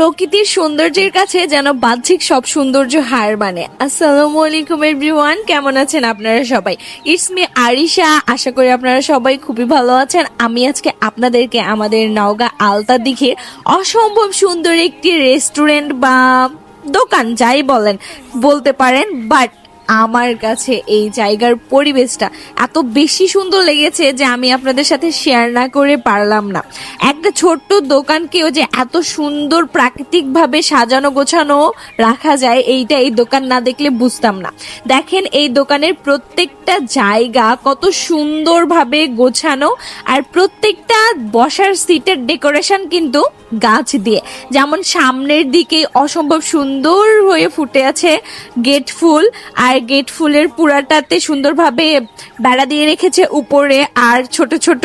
প্রকৃতির সৌন্দর্যের কাছে যেন বাহ্যিক সব সৌন্দর্য হার মানে। আসসালামু আলাইকুম এভরিওয়ান কেমন আছেন আপনারা সবাই? ইটস মি আরিশা আশা করি আপনারা সবাই খুবই ভালো আছেন। আমি আজকে আপনাদেরকে আমাদের নওগাঁ আলতা দিঘির অসম্ভব সুন্দর একটি রেস্টুরেন্ট বা দোকান, যাই বলেন, বলতে পারেন বাট আমার কাছে এই জায়গার পরিবেশটা এত বেশি সুন্দর লেগেছে যে আমি আপনাদের সাথে শেয়ার না করে পারলাম না। একটা ছোট্ট দোকানকেও যে এত সুন্দর প্রাকৃতিকভাবে সাজানো গোছানো রাখা যায়, এইটা এই দোকান না দেখলে বুঝতাম না। দেখেন এই দোকানের প্রত্যেকটা জায়গা কত সুন্দরভাবে গোছানো আর প্রত্যেকটা বসার সিটের ডেকোরেশন কিন্তু গাছ দিয়ে। যেমন সামনের দিকে অসম্ভব সুন্দর হয়ে ফুটে আছে গেট ফুল আর গেট ফুলের পুরাটাতে সুন্দরভাবে বেড়া দিয়ে রেখেছে উপরে, আর ছোট ছোট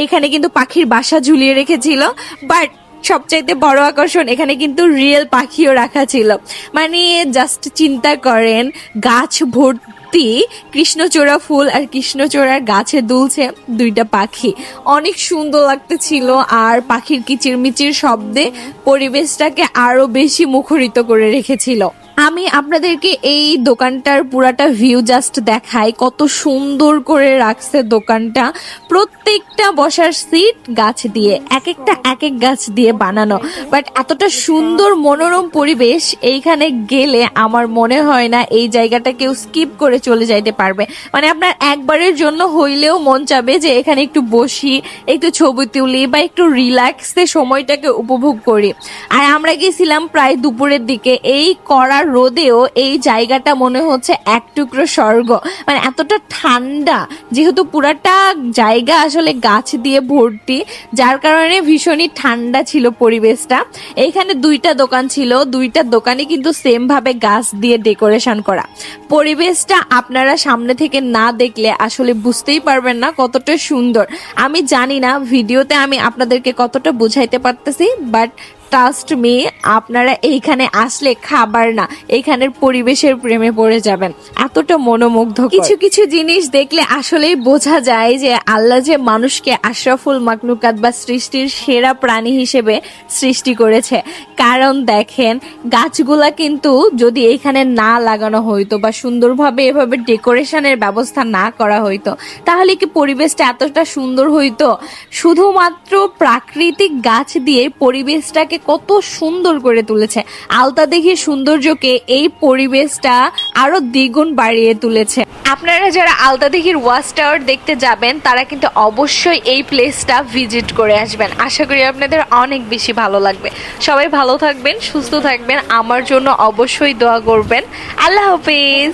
এইখানে কিন্তু পাখির বাসা ঝুলিয়ে রেখেছিল। বাট সবচাইতে বড় আকর্ষণ এখানে কিন্তু রিয়েল পাখিও রাখা ছিল। মানে জাস্ট চিন্তা করেন, গাছ ভর্তি কৃষ্ণচূড়া ফুল আর কৃষ্ণচূড়ার গাছে দুলছে দুইটা পাখি। অনেক সুন্দর লাগতেছিল, আর পাখির কিচিরমিচির শব্দে পরিবেশটাকে আরও বেশি মুখরিত করে রেখেছিল। আমি আপনাদেরকে এই দোকানটার পুরাটা ভিউ জাস্ট দেখাই। কত সুন্দর করে রাখছে দোকানটা। প্রত্যেকটা বসার সিট গাছ দিয়ে এক একটা এক এক গাছ দিয়ে বানানো। বাট এতটা সুন্দর মনোরম পরিবেশ এইখানে গেলে আমার মনে হয় না এই জায়গাটা কেউ স্কিপ করে চলে যাইতে পারবে। মানে আপনার একবারের জন্য হইলেও মন চাবে যে এখানে একটু বসি, একটু ছবি তুলি বা একটু রিল্যাক্সে সময়টাকে উপভোগ করি। আর আমরা গেছিলাম প্রায় দুপুরের দিকে। এই কড়া রোদেও এই জায়গাটা মনে হচ্ছে এক টুকরো স্বর্গ। মানে এতটা ঠান্ডা, যেহেতু পুরাটা জায়গা আসলে গাছ দিয়ে ভর্তি, যার কারণে ভীষণই ঠান্ডা ছিল পরিবেশটা। এইখানে দুইটা দোকান ছিল, দুইটা দোকানে কিন্তু সেম ভাবে গাছ দিয়ে ডেকোরেশন করা। পরিবেশটা আপনারা সামনে থেকে না দেখলে আসলে বুঝতেই পারবেন না কতটা সুন্দর। আমি জানি না, ভিডিওতে আমি আপনাদেরকে কতটা বুঝাইতে পারতেছি, বাট ট্রাস্ট মি আপনারা এইখানে আসলে খাবার না, এইখানের পরিবেশের প্রেমে পড়ে যাবেন। এতটা মনোমুগ্ধ কিছু কিছু জিনিস দেখলে আসলেই বোঝা যায় যে আল্লাহ যে মানুষকে আশরাফুল মাকলুকাত বা সৃষ্টির সেরা প্রাণী হিসেবে সৃষ্টি করেছে। কারণ দেখেন, গাছগুলা কিন্তু যদি এখানে না লাগানো হইতো বা সুন্দরভাবে এভাবে ডেকোরেশনের ব্যবস্থা না করা হইতো, তাহলে কি পরিবেশটা এতটা সুন্দর হইতো? শুধুমাত্র প্রাকৃতিক গাছ দিয়ে পরিবেশটাকে কত সুন্দর করে তুলেছে। আলতা দেখে সৌন্দর্যকে এই পরিবেশটা আরও দ্বিগুণ বাড়িয়ে তুলেছে। আপনারা যারা আলতা দিঘির ওয়াচ টাওয়ার দেখতে যাবেন, তারা কিন্তু অবশ্যই এই প্লেসটা ভিজিট করে আসবেন। আশা করি আপনাদের অনেক বেশি ভালো লাগবে। সবাই ভালো থাকবেন, সুস্থ থাকবেন। আমার জন্য অবশ্যই দোয়া করবেন। আল্লাহ হাফিজ।